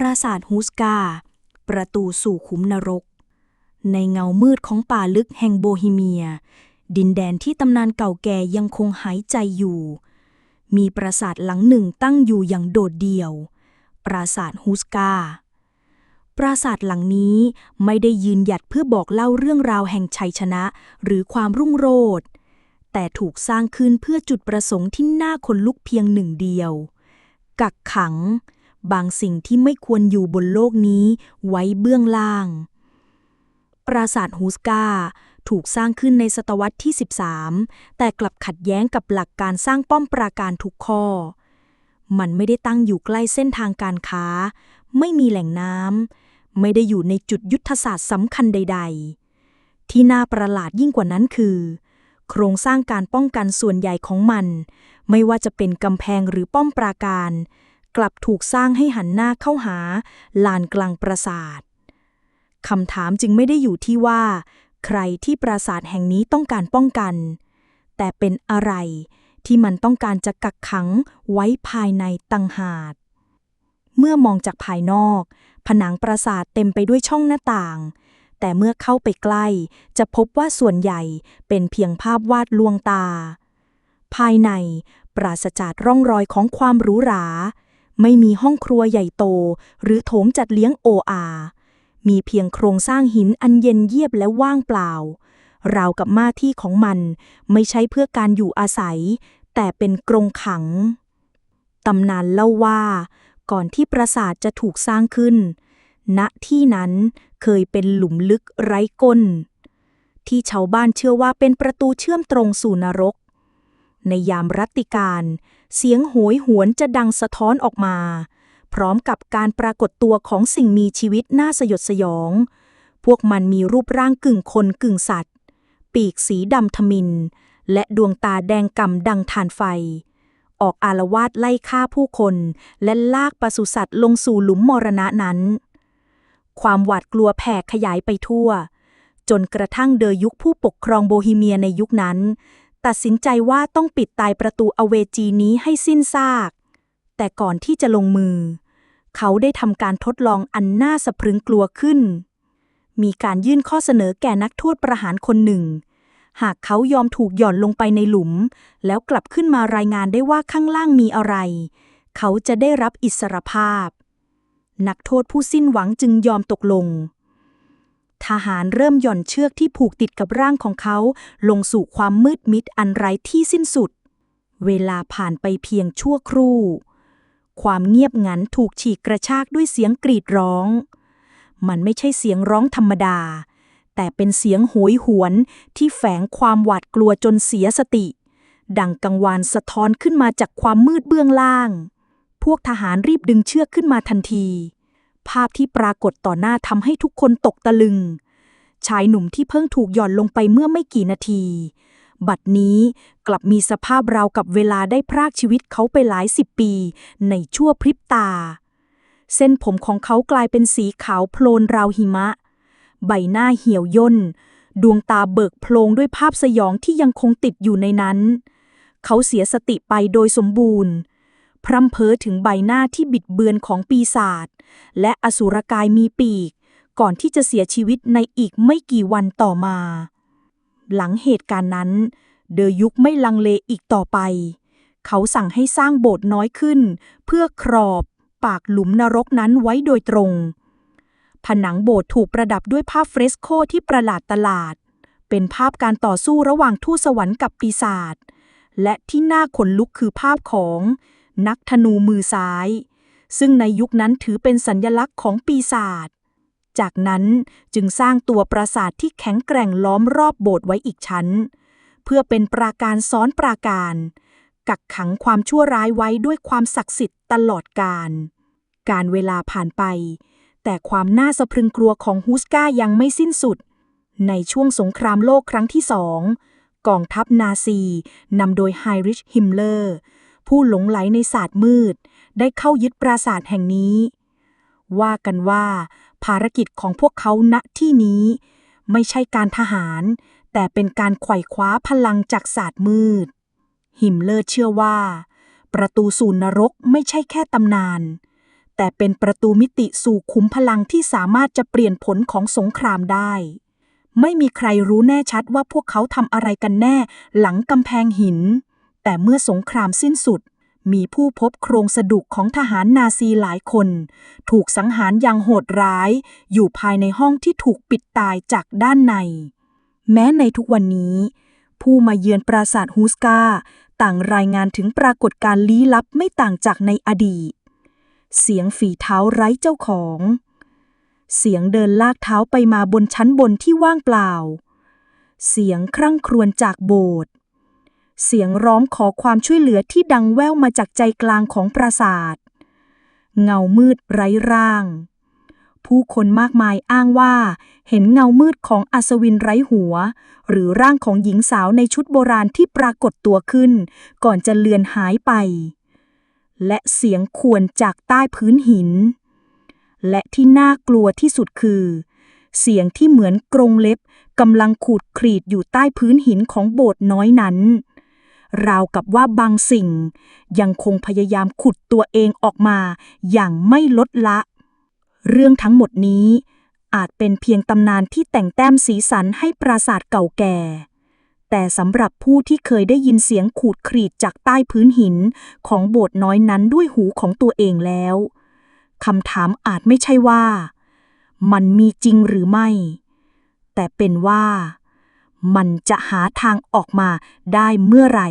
ปราสาทฮูสกา ประตูสู่ขุมนรก ในเงามืดของป่าลึกแห่งโบฮีเมีย ดินแดนที่ตำนานเก่าแก่ยังคงหายใจอยู่ มีปราสาทหลังหนึ่งตั้งอยู่อย่างโดดเดี่ยว ปราสาทฮูสกา ปราสาทหลังนี้ไม่ได้ยืนหยัดเพื่อบอกเล่าเรื่องราวแห่งชัยชนะหรือความรุ่งโรจน์แต่ถูกสร้างขึ้นเพื่อจุดประสงค์ที่น่าขนลุกเพียงหนึ่งเดียว กักขัง บางสิ่งที่ไม่ควรอยู่บนโลกนี้ไว้เบื้องล่าง ปราสาทฮูสกาถูกสร้างขึ้นในศตวรรษที่ 13 แต่กลับขัดแย้งกับหลักการสร้างป้อมปราการทุกข้อ มันไม่ได้ตั้งอยู่ใกล้เส้นทางการค้า ไม่มีแหล่งน้ำ ไม่ได้อยู่ในจุดยุทธศาสตร์สำคัญใด ๆ ที่น่าประหลาดยิ่งกว่านั้นคือ โครงสร้างการป้องกันส่วนใหญ่ของมัน ไม่ว่าจะเป็นกำแพงหรือป้อมปราการ กลับถูกสร้างให้หันหน้าเข้าหา ลานกลางปราสาทคำถามจึงไม่ได้อยู่ที่ว่า ใครที่ปราสาทแห่งนี้ต้องการป้องกัน แต่เป็นอะไรที่มันต้องการจะกักขังไว้ภายในตังหากเมื่อมองจากภายนอก ผนังปราสาทเต็มไปด้วยช่องหน้าต่าง แต่เมื่อเข้าไปใกล้ จะพบว่าส่วนใหญ่เป็นเพียงภาพวาดลวงตา ภายในปราศจากร่องรอยของความหรูหรา ไม่มีห้องครัวใหญ่โต หรือโถงจัดเลี้ยงโออามีเพียงโครงสร้างหินอันเย็นเยียบและว่างเปล่า ราวกับหน้าที่ของมันไม่ใช่เพื่อการอยู่อาศัย แต่เป็นกรงขัง ตำนานเล่าว่า ก่อนที่ปราสาทจะถูกสร้างขึ้น ณที่นั้นเคยเป็นหลุมลึกไร้ก้น ที่ชาวบ้านเชื่อว่าเป็นประตูเชื่อมตรงสู่นรก ในยามรัตติการ เสียงโหยหวนจะดังสะท้อนออกมา พร้อมกับการปรากฏตัวของสิ่งมีชีวิตน่าสยดสยอง พวกมันมีรูปร่างกึ่งคนกึ่งสัตว์ ปีกสีดำทมิน และดวงตาแดงก่ำดังถ่านไฟ ออกอารวาสไล่ฆ่าผู้คน และลากปศุสัตว์ลงสู่หลุมมรณะนั้น ความหวาดกลัวแผ่ขยายไปทั่วจนกระทั่งเดยุคผู้ปกครองโบฮีเมียในยุคนั้น ตัดสินใจว่าต้องปิดตายประตูอเวจีนี้ให้สิ้นซาก แต่ก่อนที่จะลงมือ เขาได้ทำการทดลองอันน่าสะพรึงกลัวขึ้น มีการยื่นข้อเสนอแก่นักโทษประหารคนหนึ่ง หากเขายอมถูกหย่อนลงไปในหลุม แล้วกลับขึ้นมารายงานได้ว่าข้างล่างมีอะไร เขาจะได้รับอิสรภาพ นักโทษผู้สิ้นหวังจึงยอมตกลง ทหารเริ่มหย่อนเชือกที่ผูกติดกับร่างของเขา ลงสู่ความมืดมิดอันไร้ที่สิ้นสุด เวลาผ่านไปเพียงชั่วครู่ ความเงียบงันถูกฉีกกระชากด้วยเสียงกรีดร้อง มันไม่ใช่เสียงร้องธรรมดา แต่เป็นเสียงโหยหวนที่แฝงความหวาดกลัวจนเสียสติ ดังกังวานสะท้อนขึ้นมาจากความมืดเบื้องล่าง พวกทหารรีบดึงเชือกขึ้นมาทันที ภาพที่ปรากฏต่อหน้าทำให้ทุกคนตกตะลึง ชายหนุ่มที่เพิ่งถูกหย่อนลงไปเมื่อไม่กี่นาที บัดนี้กลับมีสภาพราวกับเวลาได้พรากชีวิตเขาไปหลายสิบปี ในชั่วพริบตา เส้นผมของเขากลายเป็นสีขาวโพลนราวหิมะ ใบหน้าเหี่ยวย่น ดวงตาเบิกโพลงด้วยภาพสยองที่ยังคงติดอยู่ในนั้น เขาเสียสติไปโดยสมบูรณ์ พร่ำเพ้อถึงใบหน้าที่บิดเบือนของปีศาจและอสุรกายมีปีก ก่อนที่จะเสียชีวิตในอีกไม่กี่วันต่อมา หลังเหตุการณ์นั้น เดยุคไม่ลังเลอีกต่อไป เขาสั่งให้สร้างโบสถ์น้อยขึ้น เพื่อครอบปากหลุมนรกนั้นไว้โดยตรง ผนังโบสถ์ถูกประดับด้วยภาพเฟรสโกที่ประหลาดตลาด เป็นภาพการต่อสู้ระหว่างทูตสวรรค์กับปีศาจและที่น่าขนลุกคือภาพของ นักธนูมือซ้าย ซึ่งในยุคนั้นถือเป็นสัญญลักษณ์ของปีศาจ จากนั้นจึงสร้างตัวปราสาทที่แข็งแกร่งล้อมรอบโบสถ์ไว้อีกชั้น เพื่อเป็นปราการซ้อนปราการ กักขังความชั่วร้ายไว้ด้วยความศักดิ์สิทธิ์ตลอดกาลการเวลาผ่านไป แต่ความน่าสะพรึงกลัวของฮูสกายังไม่สิ้นสุด ในช่วงสงครามโลกครั้งที่สองกองทัพนาซีนำโดยไฮริชฮิมเลอร์ ผู้หลงไหลในศาสตร์มืด ได้เข้ายึดปราสาทแห่งนี้ ว่ากันว่า ภารกิจของพวกเขาณที่นี้ ไม่ใช่การทหาร แต่เป็นการไขว่คว้าพลังจากศาสตร์มืด หิมเลอร์เชื่อว่า ประตูสู่นรกไม่ใช่แค่ตำนาน แต่เป็นประตูมิติสู่ขุมพลังที่สามารถจะเปลี่ยนผลของสงครามได้ไม่มีใครรู้แน่ชัดว่าพวกเขาทำอะไรกันแน่หลังกำแพงหิน แต่เมื่อสงครามสิ้นสุด มีผู้พบโครงสะดุกของทหารนาซีหลายคน ถูกสังหารอย่างโหดร้าย อยู่ภายในห้องที่ถูกปิดตายจากด้านใน แม้ในทุกวันนี้ ผู้มาเยือนปราสาทฮูสกาต่างรายงานถึงปรากฏการณ์ลี้ลับไม่ต่างจากในอดีต เสียงฝีเท้าไร้เจ้าของ เสียงเดินลากเท้าไปมาบนชั้นบนที่ว่างเปล่า เสียงครั่งครวญจากโบสถ์ เสียงร้องขอความช่วยเหลือที่ดังแว่วมาจากใจกลางของปราสาท เงามืดไร้ร่าง ผู้คนมากมายอ้างว่า เห็นเงามืดของอัศวินไร้หัว หรือร่างของหญิงสาวในชุดโบราณที่ปรากฏตัวขึ้น ก่อนจะเลือนหายไป และเสียงขวนจากใต้พื้นหิน และที่น่ากลัวที่สุดคือ เสียงที่เหมือนกรงเล็บกำลังขูดครีดอยู่ใต้พื้นหินของโบสถ์น้อยนั้น ราวกับว่าบางสิ่ง ยังคงพยายามขุดตัวเองออกมาอย่างไม่ลดละ เรื่องทั้งหมดนี้ อาจเป็นเพียงตำนานที่แต่งแต้มสีสันให้ปราสาทเก่าแก่ แต่สำหรับผู้ที่เคยได้ยินเสียงขูดครีดจากใต้พื้นหินของโบสถ์น้อยนั้นด้วยหูของตัวเองแล้วคำถามอาจไม่ใช่ว่า มันมีจริงหรือไม่ แต่เป็นว่า มันจะหาทางออกมาได้เมื่อไหร่